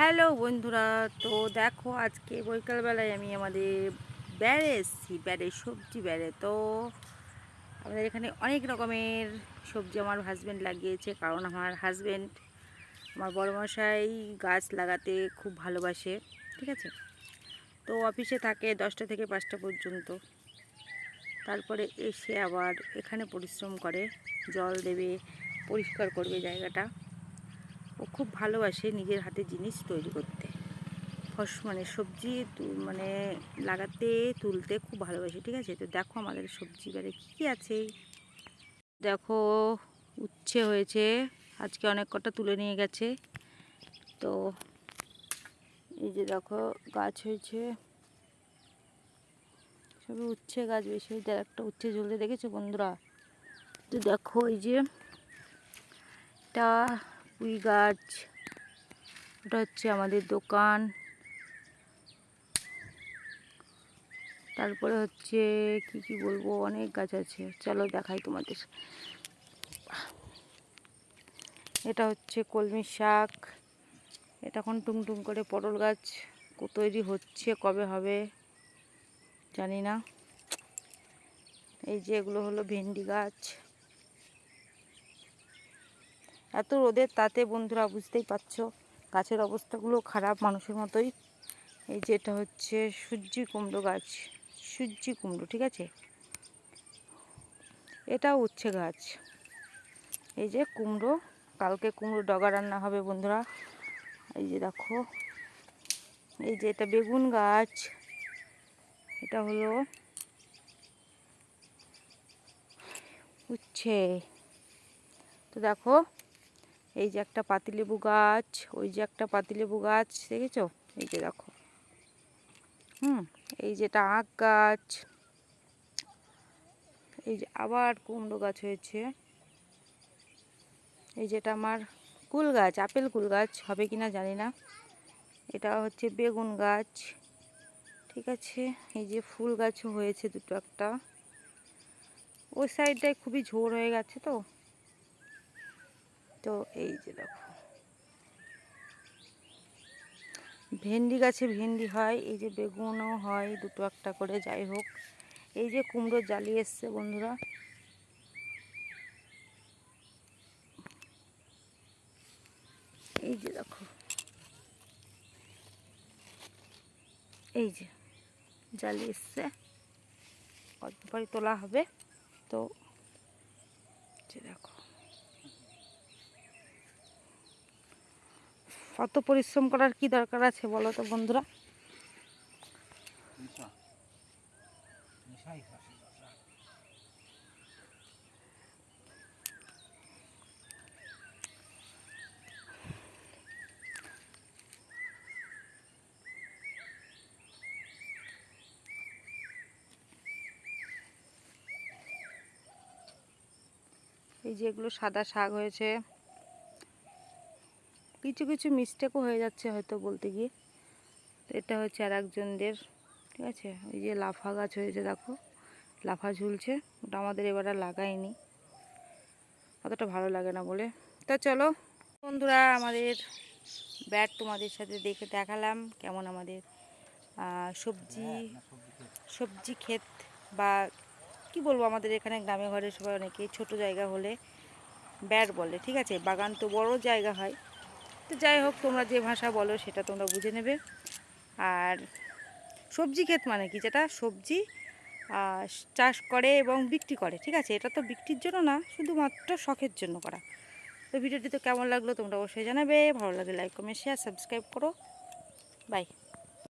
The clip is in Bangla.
হ্যালো বন্ধুরা, তো দেখো আজকে বৈকালবেলায় আমি আমাদের বেড়ে এসেছি, বেড়ে, সবজি বেড়ে। তো আমাদের এখানে অনেক রকমের সবজি আমার হাজব্যান্ড লাগিয়েছে, কারণ আমার হাজব্যান্ড আমার বড় মশাই গাছ লাগাতে খুব ভালোবাসে, ঠিক আছে? তো অফিসে থাকে দশটা থেকে পাঁচটা পর্যন্ত। তারপরে এসে আবার এখানে পরিশ্রম করে, জল দেবে, পরিষ্কার করবে জায়গাটা। ও খুব ভালোবাসে নিজের হাতে জিনিস তৈরি করতে। ফস মানে সবজি মানে লাগাতে, তুলতে খুব ভালোবাসে, ঠিক আছে? তো দেখো আমাদের সবজি বাড়ি কী কী আছে। দেখো, উচ্ছে হয়েছে, আজকে অনেক কটা তুলে নিয়ে গেছে। তো এই যে দেখো, গাছ হয়েছে। সবে উচ্ছে গাছ বেশি হয়েছে একটা উচ্ছে জ্বলতে দেখেছ বন্ধুরা? তো দেখো, এই যে এটা পুঁই গাছ, ওটা হচ্ছে আমাদের দোকান। তারপরে হচ্ছে কি কি বলব, অনেক গাছ আছে। চলো দেখাই তোমাদের। এটা হচ্ছে কলমি শাক। এটা এখন টুংটুং করে পটল গাছ। তৈরি হচ্ছে, কবে হবে জানি না। এই যে এগুলো হলো ভেন্ডি গাছ। এত রোদের তাতে বন্ধুরা বুঝতেই পারছ, গাছের অবস্থাগুলো খারাপ মানুষের মতোই। এই যে এটা হচ্ছে সূর্যি কুমড়ো গাছ সূর্যি কুমড়ো, ঠিক আছে? এটাও উচ্ছে গাছ। এই যে কুমড়ো, কালকে কুমড়ো ডগা রান্না হবে বন্ধুরা। এই যে দেখো, এই যে এটা বেগুন গাছ, এটা হলো উচ্ছে। তো দেখো এই যে একটা পাতিলেবু গাছ, ওই যে একটা পাতিলেবু গাছ, দেখেছ? এই যে দেখো। হুম, এই যেটা আখ গাছ। এই যে আবার কুমড়ো গাছ হয়েছে। এই যেটা আমার কুল গাছ, আপেল কুল গাছ, হবে কি না জানি না। এটা হচ্ছে বেগুন গাছ, ঠিক আছে? এই যে ফুল গাছও হয়েছে দুটো একটা। ওই সাইডটায় খুবই ঝোড় হয়ে গেছে তো। তো এই যে দেখো। ভেন্ডি গাছে ভেন্ডি হয়, এই যে বেগুনও হয়, দুটো একটা করে, যাই হোক। এই যে কুমড়ো জালি এসছে, বন্ধুরা। এই যে দেখো। এই যে জালি এসছে। অল্প পরে তোলা হবে। তো দেখো। অত পরিশ্রম করার কি দরকার আছে বলো তো বন্ধুরা? এই যে এগুলো সাদা শাক হয়েছে। কিছু কিছু মিস্টেকও হয়ে যাচ্ছে হয়তো বলতে গিয়ে। তো এটা হচ্ছে আর একজনদের ঠিক আছে? ওই যে লাফা গাছ হয়েছে দেখো। লাফা ঝুলছে ওটা আমাদের এবার আর লাগাইনি অতটা ভালো লাগে না বলে। তা চলো বন্ধুরা আমাদের ব্যাট তোমাদের সাথে দেখে দেখালাম কেমন আমাদের সবজি সবজি ক্ষেত বা কি বলব আমাদের এখানে গ্রামে ঘরে সবাই অনেকেই ছোট জায়গা হলে ব্যাট বলে ঠিক আছে? বাগান তো বড় জায়গা হয়। তো যাই হোক, তোমরা যে ভাষা বলো সেটা তোমরা বুঝে নেবে। আর সবজি ক্ষেত মানে কি? যেটা সবজি চাষ করে এবং বিক্রি করে, ঠিক আছে? এটা তো বিক্রির জন্য না, শুধুমাত্র শখের জন্য করা। তো ভিডিওটি তো কেমন লাগল তোমরা অবশ্যই জানাবে। ভালো লাগলে লাইক কমেন্ট শেয়ার সাবস্ক্রাইব করো। বাই